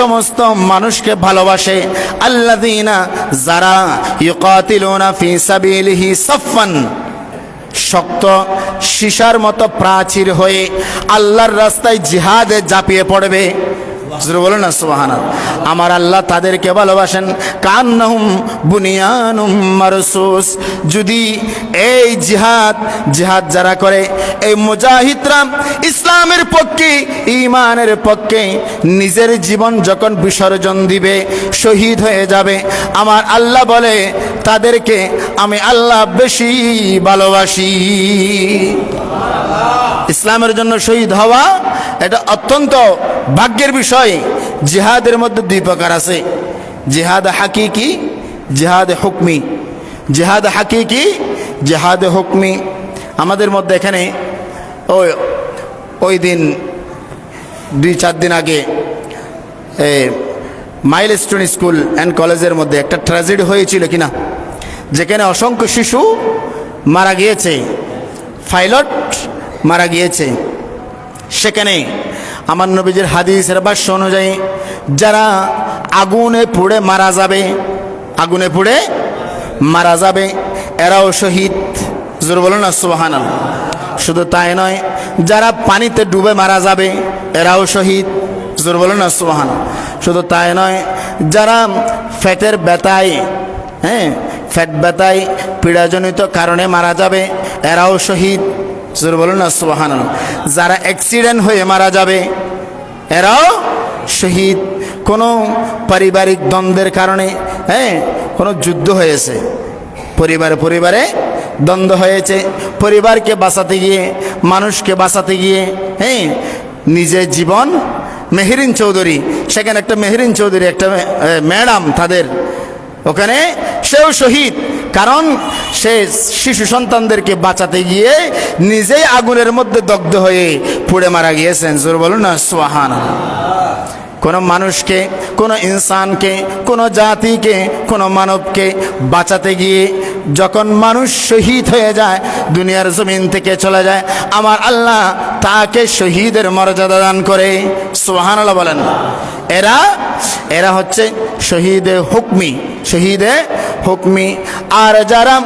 সমস্ত মানুষকে ভালোবাসে। আল্লাহ যারা ইউকাতিলুনা শক্ত সীসার মতো প্রাচীর হয়ে আল্লাহর রাস্তায় জিহাদে ঝাঁপিয়ে পড়বে। বলুন না আমার আল্লাহ তাদেরকে ভালোবাসেন। কান্নাহুম বুনিয়ানুম মারসুস। যদি এই জিহাদ জিহাদ যারা করে, এই মুজাহিদরা ইসলামের পক্ষে ইমানের পক্ষে নিজের জীবন যখন বিসর্জন দিবে, শহীদ হয়ে যাবে, আমার আল্লাহ বলে, তাদেরকে আমি আল্লাহ বেশি ভালোবাসি। ইসলামের জন্য শহীদ হওয়া এটা অত্যন্ত ভাগ্যের বিষয়। জিহাদের মধ্যে দুই প্রকার আছে। জিহাদ হাকিকি, জিহাদ হুকমি। জিহাদ হাকিকি, জিহাদ হুকমি। আমাদের মধ্যে এখানে ওই ওই দিন দুই চার দিন আগে মাইল স্টোন স্কুল অ্যান্ড কলেজের মধ্যে একটা ট্র্যাজেডি হয়েছিল কিনা, যেখানে অসংখ্য শিশু মারা গিয়েছে। পাইলট মারা গিয়েছে। সেখানে আমার নবীজির হাদিসের বাস্য অনুযায়ী যারা আগুনে পুড়ে মারা যাবে, আগুনে পুড়ে মারা যাবে, এরাও শহীদ। জোর বলো না সুবাহান শুধু তাই নয়, যারা পানিতে ডুবে মারা যাবে, এরাও শহীদ। জোর বলো না সুবাহান শুধু তাই নয়, যারা ফ্যাটের ব্যথায় হ্যাঁ ফ্যাট ব্যথায় পীড়াজনিত কারণে মারা যাবে, এরাও শহীদ। জোর বলুন না সুবাহান যারা অ্যাক্সিডেন্ট হয়ে মারা যাবে, এরাও শহীদ। কোনো পারিবারিক দ্বন্দ্বের কারণে হ্যাঁ কোনো যুদ্ধ হয়েছে। পরিবারে পরিবারে দ্বন্দ্ব হয়েছে। পরিবারকে বাঁচাতে গিয়ে, মানুষকে বাঁচাতে গিয়ে হ্যাঁ নিজের জীবন মেহরিন চৌধুরী, সেখানে একটা মেহরিন চৌধুরী, একটা ম্যাডাম তাদের ওখানে সেও শহীদ। কারণ সে শিশু সন্তানদেরকে বাঁচাতে গিয়ে নিজেই আগুনের মধ্যে দগ্ধ হয়ে পুড়ে মারা গিয়েছেন। জোর বলুন না সোহান কোনো মানুষকে, কোনো ইনসানকে, কোনো জাতিকে, কোনো মানবকে বাঁচাতে গিয়ে যখন মানুষ শহীদ হয়ে যায়, দুনিয়ার জমিন থেকে চলে যায়, আমার আল্লাহ তাকে শহীদের মর্যাদা দান করে। সোহান বলেন। এরা এরা হচ্ছে শহীদে হুকমি শহীদে হুকমি। আর যারা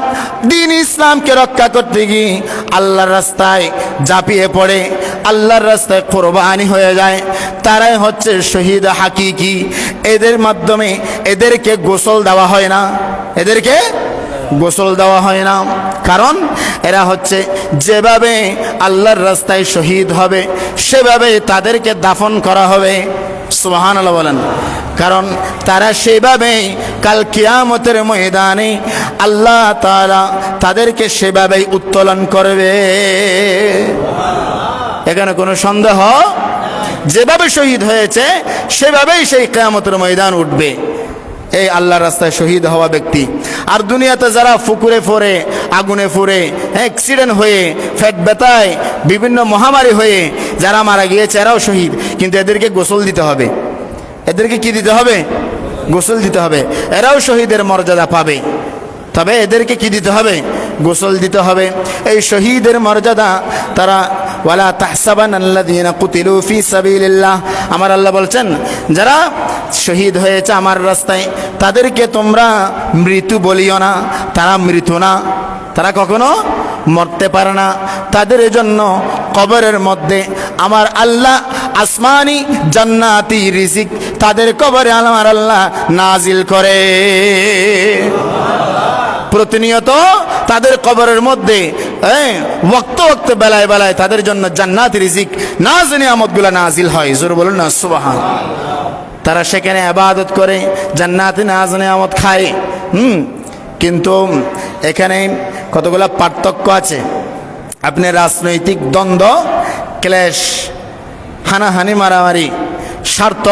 দিন ইসলামকে রক্ষা করতে গিয়ে আল্লাহর রাস্তায় ঝাঁপিয়ে পড়ে আল্লাহর রাস্তায় কোরবানি হয়ে যায়, তারাই হচ্ছে শহীদ হাকিকি। এদের মাধ্যমে এদেরকে গোসল দেওয়া হয় না। এদেরকে গোসল দেওয়া হয় না। কারণ এরা হচ্ছে যেভাবে আল্লাহর রাস্তায় শহীদ হবে, সেভাবে তাদেরকে দাফন করা হবে। সুবাহান আল্লাহ বলেন। কারণ তারা সেভাবে কাল কিয়ামতের ময়দানে আল্লাহ তারা তাদেরকে সেভাবেই উত্তোলন করবে। এখানে কোনো সন্দেহ যেভাবে শহীদ হয়েছে, সেভাবেই সেই কেয়ামতের ময়দান উঠবে। এই আল্লাহর রাস্তায় শহীদ হওয়া ব্যক্তি। আর দুনিয়াতে যারা ফুকুরে ফোরে, আগুনে ফুরে অ্যাক্সিডেন্ট হয়ে, ফ্যাট ব্যথায়, বিভিন্ন মহামারী হয়ে যারা মারা গিয়েছে, এরাও শহীদ। কিন্তু এদেরকে গোসল দিতে হবে। এদেরকে কি দিতে হবে? গোসল দিতে হবে। এরাও শহীদের মর্যাদা পাবে। তবে এদেরকে কি দিতে হবে? গোসল দিতে হবে। এই শহীদের মর্যাদা তারা ওয়ালা তাহসাবান আল্লাযীনা কুতিলু ফি সাবিলিল্লাহ। আমার আল্লাহ বলছেন, যারা শহীদ হয়েছে আমার রাস্তায়, তাদেরকে তোমরা মৃত্যু বলিও না, তারা মৃত্যু না, তারা কখনো মরতে পারে না। তাদের জন্য কবরের মধ্যে আমার আল্লাহ আসমানি জান্নাতি রিজিক তাদের কবরে আমার আল্লাহ নাজিল করে। প্রতিনিয়ত তাদের কবরের মধ্যে হ্যাঁ ওক্ত ওক্ত বেলায় বেলায় তাদের জন্য জান্নাত রিজিক নাজ নিয়ামতগুলো নাজিল হয়। জোর বলুন না, সুবাহান। তারা সেখানে আবাদত করে, জান্নাত নাজ নিয়ামত খায়। হুম, কিন্তু এখানে কতগুলো পার্থক্য আছে? আপনি রাজনৈতিক দ্বন্দ্ব, ক্লেশ, হানাহানি, মারামারি, স্বার্থ,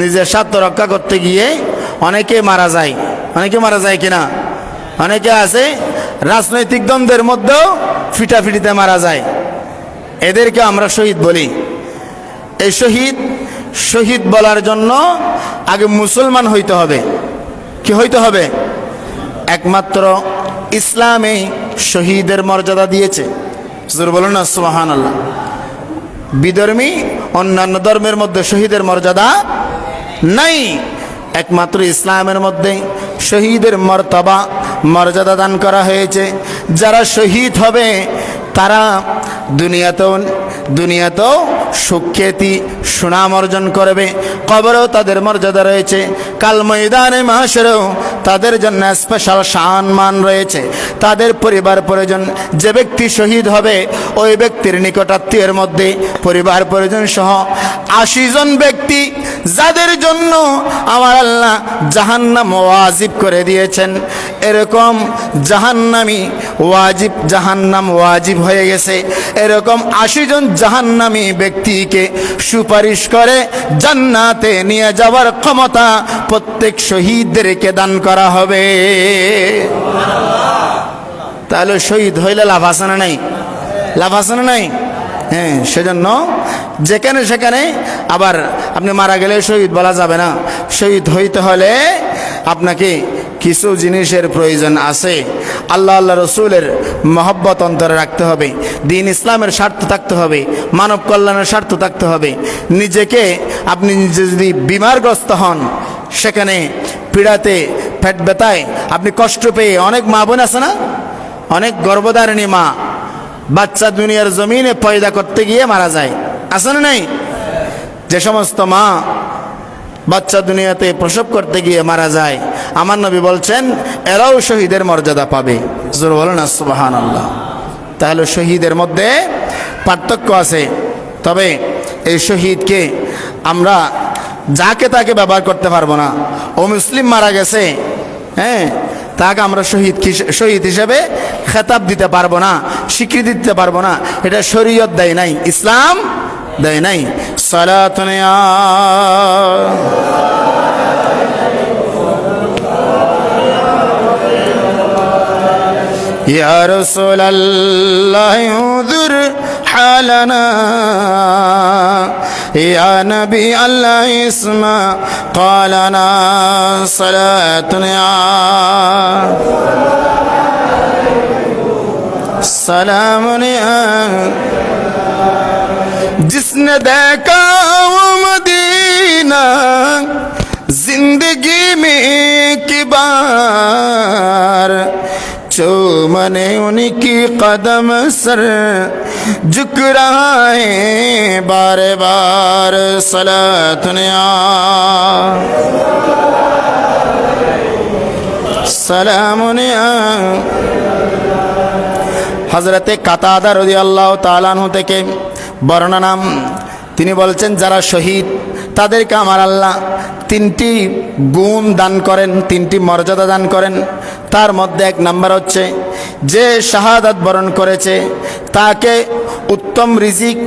নিজের স্বার্থ রক্ষা করতে গিয়ে অনেকে মারা যায়। অনেকে মারা যায় কিনা? অনেকে আছে, রাজনৈতিক দ্বন্দ্বের মধ্যেও ফিটাফিটিতে মারা যায়। এদেরকে আমরা শহীদ বলি। এই শহীদ শহীদ বলার জন্য আগে মুসলমান হইতে হবে। কি হইতে হবে? একমাত্র ইসলামে শহীদের মর্যাদা দিয়েছে। বলুন না সুবাহান আল্লাহ বিধর্মী অন্যান্য ধর্মের মধ্যে শহীদের মর্যাদা নাই। একমাত্র ইসলামের মধ্যে শহীদের মর্তবা মর্যাদা দান করা হয়েছে। যারা শহীদ হবে, তারা দুনিয়াতেও দুনিয়াতেও সুখ্যাতি, সুনাম অর্জন করবে। কবরেও তাদের মর্যাদা রয়েছে। কাল ময়দানে মাসেরও তাদের জন্য স্পেশাল সম্মান রয়েছে। তাদের পরিবার, পরিজন, যে ব্যক্তি শহীদ হবে, ওই ব্যক্তির নিকটাত্মীয়ের মধ্যে পরিবার পরিজন সহ আশি জন ব্যক্তি যাদের জন্য আমার আল্লাহ জাহান্নাম ওয়াজিব করে দিয়েছেন, এরকম জাহান্নামি ওয়াজিব, জাহান্নাম ওয়াজিব হয়ে গেছে। এরকম আশি জন জাহান্নামি ব্যক্তিকে সুপারিশ করে জান্নাতে নিয়ে যাওয়ার ক্ষমতা প্রত্যেক শহীদদেরকে দান করা হবে। তাহলে শহীদ হইলে লাভ আছে না নাই? লাভ আছে না নাই? হ্যাঁ সেজন্য যেখানে সেখানে আবার আপনি মারা গেলে শহীদ বলা যাবে না। শহীদ হইতে হলে আপনাকে কিছু জিনিসের প্রয়োজন আছে। আল্লাহ আল্লাহ রসুলের মহব্বত অন্তরে রাখতে হবে। দিন ইসলামের স্বার্থ থাকতে হবে। মানব কল্যাণের স্বার্থ থাকতে হবে। নিজেকে আপনি নিজে যদি বিমারগ্রস্ত হন, সেখানে পীড়াতে, পেট ব্যথায় আপনি কষ্ট পেয়ে অনেক মা বোন আছে না? অনেক গর্ভধারিণী মা বাচ্চা দুনিয়ার জমিনে পয়দা করতে গিয়ে মারা যায়। আছে না নাই? যে সমস্ত মা বাচ্চা দুনিয়াতে প্রসব করতে গিয়ে মারা যায়, আমার নবী বলছেন, এরাও শহীদের মর্যাদা পাবে। জোর বলেন না সুবাহান আল্লাহ তাহলে শহীদের মধ্যে পার্থক্য আছে। তবে এই শহীদকে আমরা যাকে তাকে ব্যবহার করতে পারব না। ও মুসলিম মারা গেছে হ্যাঁ? তাকে আমরা শহীদ শহীদ হিসেবে খেতাব দিতে পারব না, স্বীকৃতি দিতে পারব না। এটা শরীয়ত দেয় নাই, ইসলাম دے نہیں صلات یا یا رسول الله انظر حالنا۔ يا نبي الله اسمع قالنا صلاتنا سلام يا جس نے دیکھا وہ مدینہ زندگی میں کی بار چومن ان کی قدم سر جکرائے رہا ہے بار بار سلط نیا سلام نیا হজরতে কাতাদা রদি আল্লাহ তালানহু থেকে বর্ণনা নাম তিনি বলছেন, যারা শহীদ, তাদেরকে আমার আল্লাহ তিনটি গুণ দান করেন, তিনটি মর্যাদা দান করেন। তার মধ্যে এক নাম্বার হচ্ছে, যে শাহাদাত বরণ করেছে, তাকে উত্তম রিজিক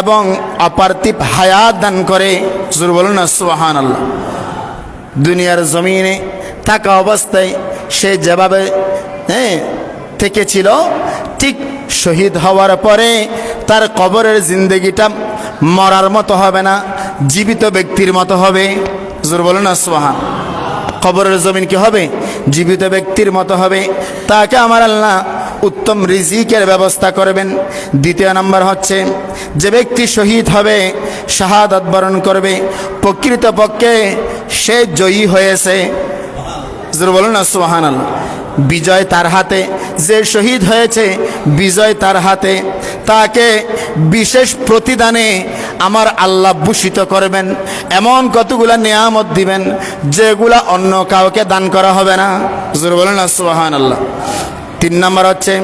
এবং অপার্থিব হায়াত দান করে। জোর বলুন সুহান আল্লাহ দুনিয়ার জমিনে থাকা অবস্থায় সে যেভাবে হ্যাঁ থেকেছিল ঠিক শহীদ হওয়ার পরে তার কবরের জিন্দগিটা মরার মতো হবে না, জীবিত ব্যক্তির মতো হবে। জোর বলো না সোহান কবরের জমিন কি হবে? জীবিত ব্যক্তির মতো হবে। তাকে আমার আল্লাহ উত্তম রিজিকের ব্যবস্থা করবেন। দ্বিতীয় নাম্বার হচ্ছে, যে ব্যক্তি শহীদ হবে, শাহাদত বরণ করবে, প্রকৃতপক্ষে সে জয়ী হয়েছে। জোর বলুন না সুবাহান আল্লাহ বিজয় তার হাতে। যে শহীদ হয়েছে, বিজয় তার হাতে। তাকে বিশেষ প্রতিদানে আমার আল্লাহ ভূষিত করবেন। এমন কতগুলা নিয়ামত দিবেন, যেগুলা অন্য কাউকে দান করা হবে না। বলুন না সুবাহান আল্লাহ তিন নম্বর হচ্ছে,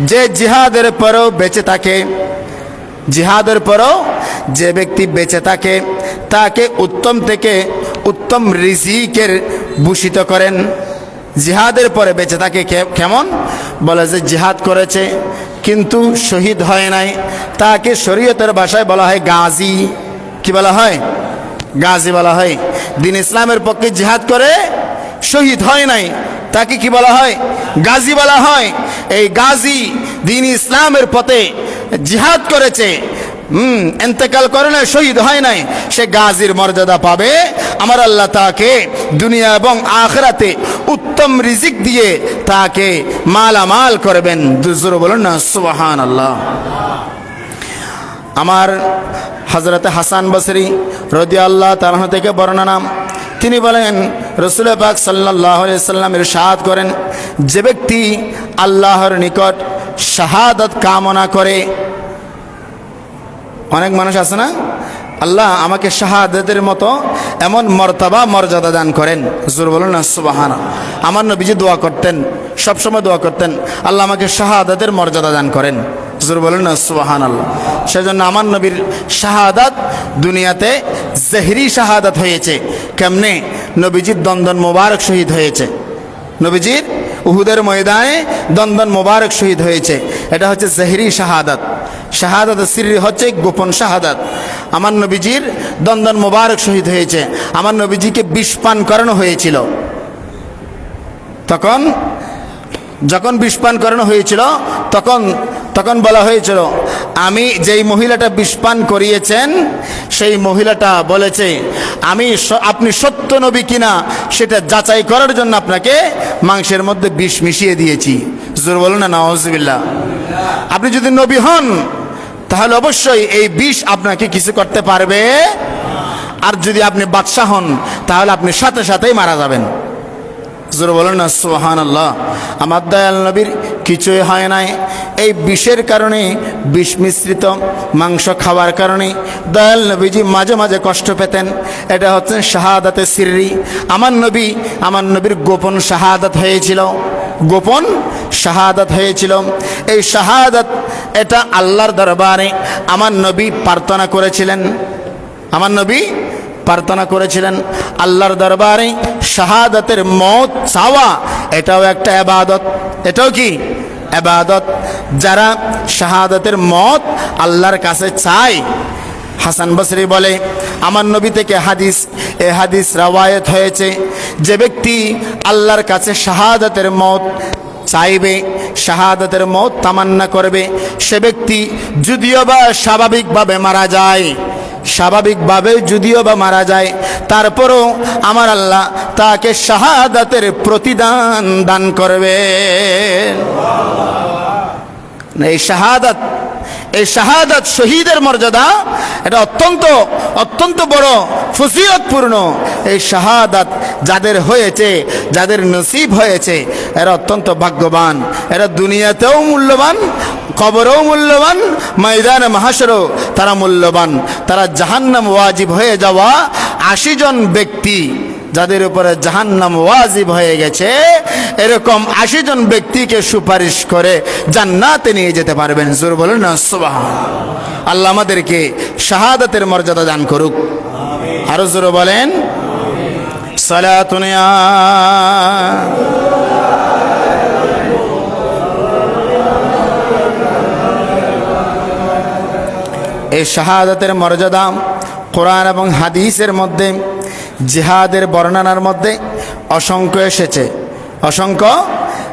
যে জিহাদের পরেও বেঁচে থাকে, জিহাদের পরও যে ব্যক্তি বেঁচে থাকে, তাকে উত্তম থেকে উত্তম রিজিকের ভূষিত করেন। জিহাদের পরে বেঁচে থাকে কেমন? বলে যে জিহাদ করেছে, কিন্তু শহীদ হয় নাই। তাকে শরীয়তের ভাষায় বলা হয় গাজী। কি বলা হয়? গাজী বলা হয়। দিন ইসলামের পক্ষে জিহাদ করে শহীদ হয় নাই। তাকে কি বলা হয়? গাজী বলা হয়। এই গাজী দিন ইসলামের পথে জিহাদ করেছে। হুম, এন্তেকাল করে না শহীদ হয় নাই। সে গাজীর মর্যাদা পাবে আমার আল্লাহ তাকে দুনিয়া এবং আখরাতে উত্তম রিজিক দিয়ে তাকে মালামাল করবেন। দুজোর বলুন না সুবাহান আল্লাহ আমার হজরত হাসান বসরি রদি আল্লাহ তালাহ থেকে বর্ণনা, তিনি বলেন রসুল পাক সাল্লাহ সাল্লামের সাহাদ করেন, যে ব্যক্তি আল্লাহর নিকট শাহাদত কামনা করে, অনেক মানুষ আছে না? আল্লাহ আমাকে শাহাদাতের মতো এমন মর্তাবা, মর্যাদা দান করেন। জোর বলুন সুবাহানা। আমার নবীজি দোয়া করতেন, সবসময় দোয়া করতেন। আল্লাহ আমাকে শাহাদাতের মর্যাদা দান করেন। জোর বলুন সুবাহান আল্লাহ সেজন্য আমার নবীর শাহাদাত দুনিয়াতে জেহরি শাহাদাত হয়েছে। কেমনে? নবীজির দন্দন মোবারক শহীদ হয়েছে। নবীজির উহুদের ময়দানে দন্দন মোবারক শহীদ হয়েছে। এটা হচ্ছে জেহরি শাহাদাত। শাহাদাত সিরি হচ্ছে গোপন শাহাদাত। আমার নবীজির দ্বন্দ্বন মোবারক শহীদ হয়েছে। আমার নবীজিকে বিষ পান করানো হয়েছিল। তখন যখন বিষ পান করানো হয়েছিল, তখন তখন বলা হয়েছিল, আমি যেই মহিলাটা বিষ পান করিয়েছেন, সেই মহিলাটা বলেছে, আমি আপনি সত্য নবী কিনা, সেটা যাচাই করার জন্য আপনাকে মাংসের মধ্যে বিষ মিশিয়ে দিয়েছি। জোর বলুন না নওয়াজবিল্লা আপনি যদি নবী হন তাহলে অবশ্যই এই বিষ আপনাকে কিছু করতে পারবে। আর যদি আপনি বাদশাহ হন, তাহলে আপনি সাথে সাথেই মারা যাবেন। জোর বলেন না সোহান আল্লাহ আমার দয়াল নবীর কিছুই হয় নাই। এই বিষের কারণে, বিষ মিশ্রিত মাংস খাওয়ার কারণে দয়াল নবীজি মাঝে মাঝে কষ্ট পেতেন। এটা হচ্ছে শাহাদাতে সিররি। আমার নবী, আমার নবীর গোপন শাহাদাত হয়েছিল। গোপন শাহাদাত হয়েছিল। এই শাহাদাত এটা আল্লাহর দরবারে আমার নবী প্রার্থনা করেছিলেন। আমার নবী প্রার্থনা করেছিলেন, আল্লাহর দরবারে শাহাদাতের মত চাওয়া, এটাও একটা আবাদত। এটাও কি? আবাদত। যারা শাহাদাতের মত আল্লাহর কাছে চায়, হাসান বসরি বলে, আমার নবী থেকে হাদিস, এ হাদিস রাওয়ায়ত হয়েছে, যে ব্যক্তি আল্লাহর কাছে শাহাদাতের মত চাইবে, শাহাদাতের মত তামান্না করবে। সে ব্যক্তি যদিও বা স্বাভাবিকভাবে মারা যায়, স্বাভাবিকভাবে যদিও বা মারা যায়, তারপরও আমার আল্লাহ তাকে শাহাদাতের প্রতিদান দান করবে। এই শাহাদাত এই শাহাদাত শহীদের মর্যাদা, এটা অত্যন্ত অত্যন্ত বড় ফসিয়তপূর্ণ এই শাহাদাত যাদের হয়েছে, যাদের নসিব হয়েছে, এরা অত্যন্ত ভাগ্যবান। এরা দুনিয়াতেও মূল্যবান, কবরও মূল্যবান, ময়দান মাহাসরও তারা মূল্যবান। তারা জাহান্নাম ওয়াজিব হয়ে যাওয়া আশি জন ব্যক্তি। যাদের উপরে জাহান্নাম ওয়াজিব হয়ে গেছে, এরকম আশি জন ব্যক্তিকে সুপারিশ করে জান্নাতে নিয়ে যেতে পারবেন। জোর বলুন সুবাহ আল্লাহ আমাদেরকে শাহাদাতের মর্যাদা দান করুক। আরও জোর বলেন সালাতুনিয়া এই শাহাদাতের মর্যাদা কোরআন এবং হাদিসের মধ্যে জিহাদের বর্ণনার মধ্যে অসংখ্য এসেছে। অসংখ্য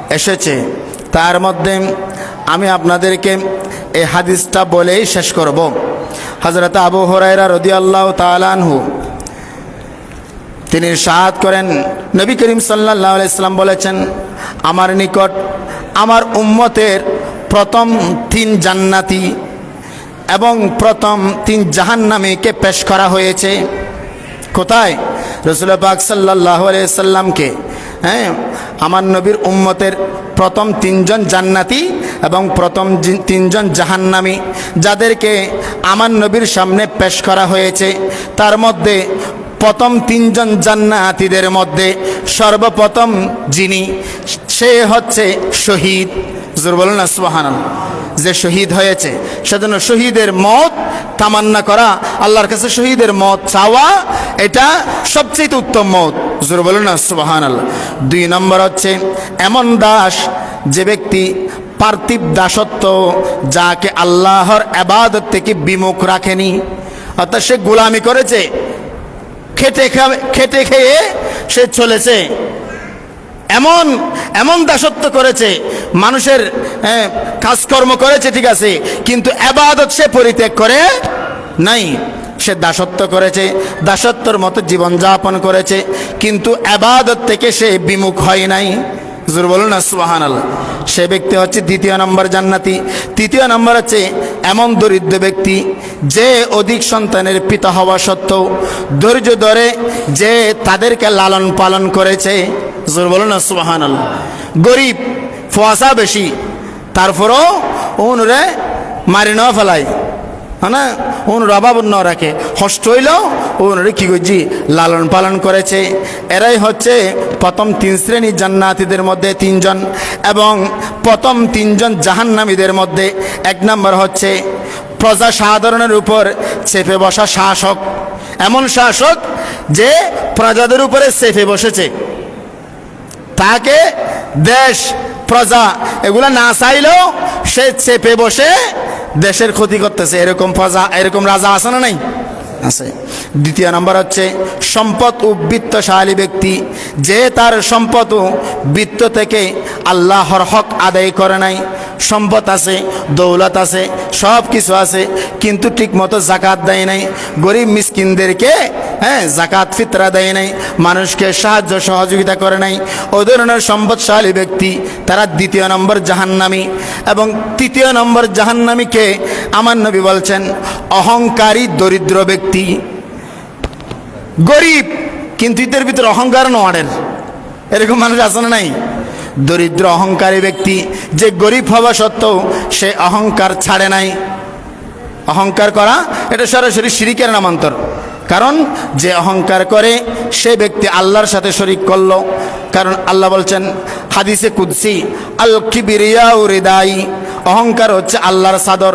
এসেছে। তার মধ্যে আমি আপনাদেরকে এই হাদিসটা বলেই শেষ করব। হজরত আবু হরাইরা রদি আল্লাহ তালানহু তিনি সাহাদ করেন। নবী করিম সাল্লাহ ইসলাম বলেছেন, আমার নিকট, আমার উম্মতের প্রথম তিন জান্নাতি এবং প্রথম তিন জাহান্নামীকে পেশ করা হয়েছে। কোথায়? রসুল পাক সাল্লাহ সাল্লামকে হ্যাঁ আমার নবীর উম্মতের প্রথম তিনজন জান্নাতি এবং প্রথম তিনজন জাহান্নামী, যাদেরকে আমার নবীর সামনে পেশ করা হয়েছে। তার মধ্যে প্রথম তিনজন জান্নাতীদের মধ্যে সর্বপ্রথম যিনি, সে হচ্ছে শহীদ। জোর বলুন না সুবাহান যে শহীদ হয়েছে, সেজন্য শহীদের মত তামান্না করা, আল্লাহর কাছে শহীদের মত চাওয়া, এটা সবচেয়ে উত্তম মত। জোর বলুন না সুবাহান আল্লাহ দুই নম্বর হচ্ছে, এমন দাস যে ব্যক্তি পার্থিব দাসত্ব যাকে আল্লাহর আবাদত থেকে বিমুখ রাখেনি, অর্থাৎ সে গোলামি করেছে, খেটে খেটে খেয়ে সে চলেছে। এমন এমন দাসত্ব করেছে মানুষের কাজকর্ম করেছে, ঠিক আছে, কিন্তু আবাদত সে পরিত্যাগ করে নাই। সে দাসত্ব করেছে, দাসত্বর মতো জীবনযাপন করেছে, কিন্তু আবাদত থেকে সে বিমুখ হয় নাই। জোর বলুন না আল্লাহ সে ব্যক্তি হচ্ছে দ্বিতীয় নম্বর জান্নাতি। তৃতীয় নম্বর হচ্ছে এমন দরিদ্র ব্যক্তি, যে অধিক সন্তানের পিতা হওয়া সত্ত্বেও ধৈর্য ধরে যে তাদেরকে লালন পালন করেছে। জোর বলো না সুবাহান গরিব ফোয়াশা বেশি। তারপরও ওনরে মারি ন ফেলায় হ্যাঁ? ওন অভাব ন রাখে। হষ্ট হইলেও ওনরে কি করছি? লালন পালন করেছে। এরাই হচ্ছে প্রথম তিন শ্রেণি জান্নাতিদের মধ্যে তিনজন এবং প্রথম তিনজন জাহান্নামীদের মধ্যে এক নম্বর হচ্ছে প্রজা সাধারণের উপর চেপে বসা শাসক। এমন শাসক যে প্রজাদের উপরে চেপে বসেছে। তাকে দেশ প্রজা, এগুলা না চাইলেও সে চেপে বসে দেশের ক্ষতি করতেছে। এরকম প্রজা, এরকম রাজা আছে না নাই? আছে। দ্বিতীয় নম্বর হচ্ছে, সম্পদ ও বৃত্তশালী ব্যক্তি, যে তার সম্পদ ও বৃত্ত থেকে আল্লাহর হক আদায় করে নাই সম্পদ আছে, দৌলত আছে, সব কিছু আছে, কিন্তু ঠিকমতো জাকাত দেয় নাই। গরিব মিসকিনদেরকে হ্যাঁ জাকাত ফিতরা দেয় নাই, মানুষকে সাহায্য সহযোগিতা করে নাই। ও ধরনের সম্পদশালী ব্যক্তি, তারা দ্বিতীয় নম্বর জাহান্নামি। এবং তৃতীয় নম্বর জাহান্নামীকে আমার নবী বলছেন, অহংকারী দরিদ্র ব্যক্তি। গরিব, কিন্তু এদের ভিতরে অহংকার নড়ের। এরকম মানুষ না নাই? দরিদ্র অহংকারী ব্যক্তি যে গরিব হওয়া সত্ত্বেও সে অহংকার ছাড়ে নাই। অহংকার করা, এটা সরাসরি শিরিকের নামান্তর। কারণ যে অহংকার করে, সে ব্যক্তি আল্লাহর সাথে শরিক করল। কারণ আল্লাহ বলছেন, হাদিসে কুদ্সি আল কিবিরিয়া হৃদাই অহংকার হচ্ছে আল্লাহর সাদর।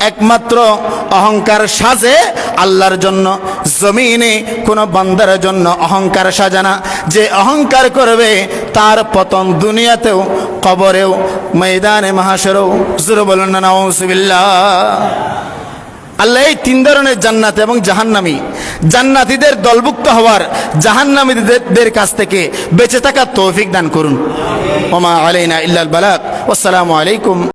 একমাত্র অহংকার সাজে আল্লাহর জন্য। জমিনে কোনো বান্দার জন্য অহংকার সাজানা যে অহংকার করবে তার পতন দুনিয়াতেও, কবরেও, ময়দানে মাহাসেরও জুর বলেন না আল্লাহ এই তিন ধরনের জান্নাত এবং জাহান্নামি। জান্নাতিদের দলভুক্ত হওয়ার জাহান্নামীদের কাছ থেকে বেঁচে থাকার তৌফিক দান করুন। ওমা আলাইনা ইল্লাল বালাক আসসালামু আলাইকুম।